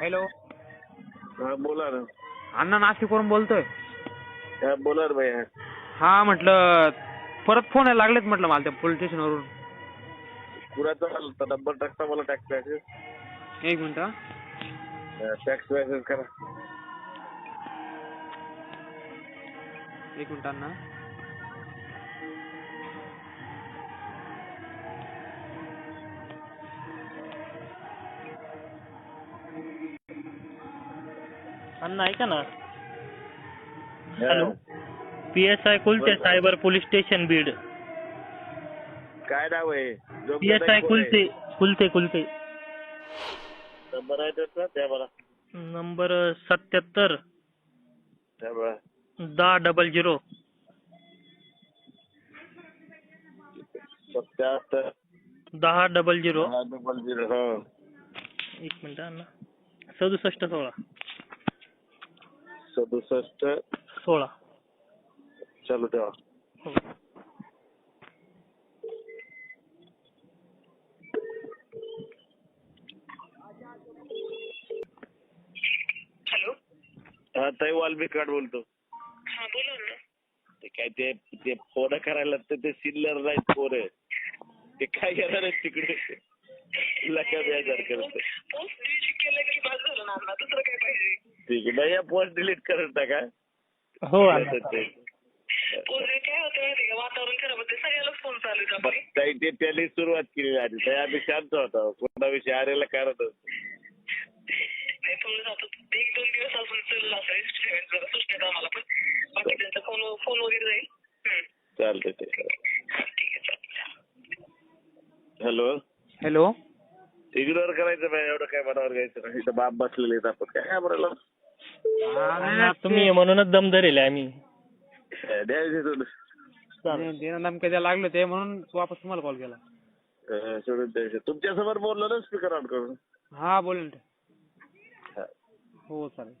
Hello हा बोला ना. अण्णा नाशिकवरून बोलतोय. हा बोला ना भैया. हा म्हटलं परत फोन यायला लागलेत म्हटलं मला त्या पोलीस स्टेशनवरून कुणाचा आलता नंबर टाकता मला टॅक्स मॅसेज एक मिनिट हा. टॅक्स मॅसेज करा. एक मिनिट अण्णा. अण्णा ऐका ना. Hello. P S I Kulte cyber police station Beed. काय नाव आहे? P S I Kulte Kulte Kulte number आहे. त्याचा? मला. नंबर सत्याहत्तर. मला दहा डबल झिरो सत्याहत्तर. दहा डबल झिरो डबल झिरो हा. एक मिनिट अण्णा. सदुसष्ट सोळा. सदुसष्ट सोळा. चालू ठेवा. हो. हॅलो. हा ताई वाल्मिक कार्ड बोलतो. हा बोला ना. ते काय ते ते फोन करायला तर ते सिल्लर नाहीत पोरं. ते काय करणार आहेत तिकडे? लका बेजार करत पोस्ट डिलीट केलं की बाद झालं ना अण्णा दुसरं काय पाहिजे? ठीक आहे नाही पोस्ट डिलीट करत टाका. हो अण्णा पोस्ट काय होतं माहिती का? वातावरण खराब होते. सगळ्यालाच फोन चालू आहे आपले. ताई ते त्याने सुरुवात केली आधी. ताई आम्ही शांत होतो. कोणाविषयी आरेला कारण नाही पण जातो. एक दोन दिवस अजून चाललं असं एक्सपेरिमेंट जरा सुचण्यात आम्हाला पण. बाकी त्यांचा फोन फोन वगैरे जाईल. हम्म. चालतंय ते ठीक आहे चालेल. हॅलो. हॅलो. इग्नोर करायचं नाही एवढं काय मनावर घ्यायचं नाही. इथं बाप बसलेले आहेत आपण. काय म्हणाला अण्णा, तुम्ही म्हणूनच दम धरेल आम्ही धमक्या द्यायला लागले ते म्हणून वापस तुम्हाला कॉल केला. अं, सोडून द्यायचे तुमच्यासमोर बोललो ना स्पीकर ऑन करून? हा बोल ना हा. हो चालेल.